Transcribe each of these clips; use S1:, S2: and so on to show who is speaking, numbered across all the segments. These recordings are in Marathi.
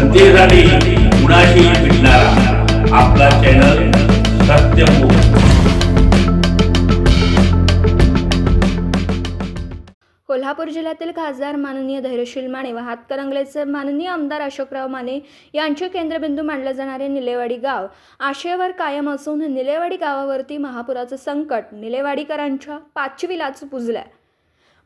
S1: जनतेसाठी कुणाशी भेटणारा. आपला चॅनल सत्यमुख
S2: कोल्हापूर जिल्ह्यातील खासदार माननीय धैर्यशील माने व हातकरंगलेचे माननीय आमदार अशोकराव माने यांचे केंद्रबिंदू मानले जाणारे निलेवाडी गाव. आशेवर कायम असून निलेवाडी गावावरती महापुराचं संकट निलेवाडीकरांच्या पाचवीलाच पुजलंय.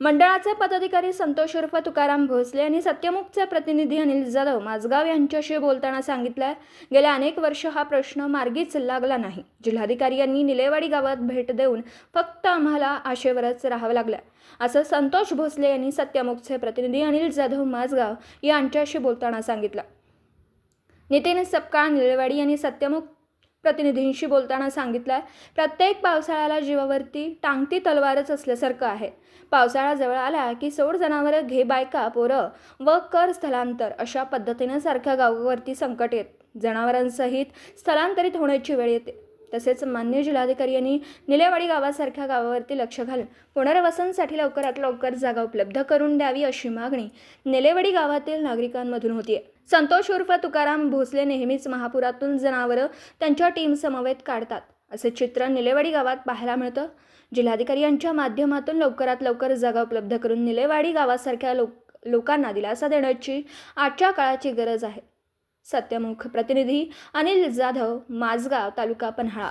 S2: मंडळाचे पदाधिकारी संतोष उर्फ तुकाराम भोसले यांनी सत्यमुखचे प्रतिनिधी अनिल जाधव माझगाव यांच्याशी बोलताना सांगितलं गेल्या अनेक वर्ष हा प्रश्न मार्गीच लागला नाही. जिल्हाधिकारी यांनी निलेवाडी गावात भेट देऊन फक्त आम्हाला आशेवरच राहावं लागलं असं संतोष भोसले यांनी सत्यमुखचे प्रतिनिधी अनिल जाधव माझगाव यांच्याशी बोलताना सांगितलं. नितीन सपकाळ निलेवाडी यांनी सत्यमुख प्रतिनिधींशी बोलताना सांगितलं प्रत्येक पावसाळ्याला जीवावरती टांगती तलवारच असल्यासारखं आहे. पावसाळा जवळ आला की सोड जनावरं घे बायका पोरं व कर स्थलांतर अशा पद्धतीनं सारख्या गावावरती संकट येत. जनावरांसहित स्थलांतरित होण्याची वेळ येते. तसेच मान्य जिल्हाधिकारी यांनी निलेवाडी गावासारख्या गावावरती लक्ष घालून पुनर्वसनसाठी लवकरात लवकर जागा उपलब्ध करून द्यावी अशी मागणी निलेवाडी गावातील नागरिकांमधून होती आहे संतोष उर्फ तुकाराम भोसले नेहमीच महापुरातून जनावरं त्यांच्या टीम समवेत काढतात. असे चित्र निलेवाडी गावात पाहायला मिळतं. जिल्हाधिकारी यांच्या माध्यमातून लवकरात लवकर जागा उपलब्ध करून निलेवाडी गावासारख्या लोक लोकांना दिलासा देण्याची आजच्या काळाची गरज आहे. सत्यमुख प्रतिनिधी अनिल जाधव माझगाव तालुका पन्हाळा.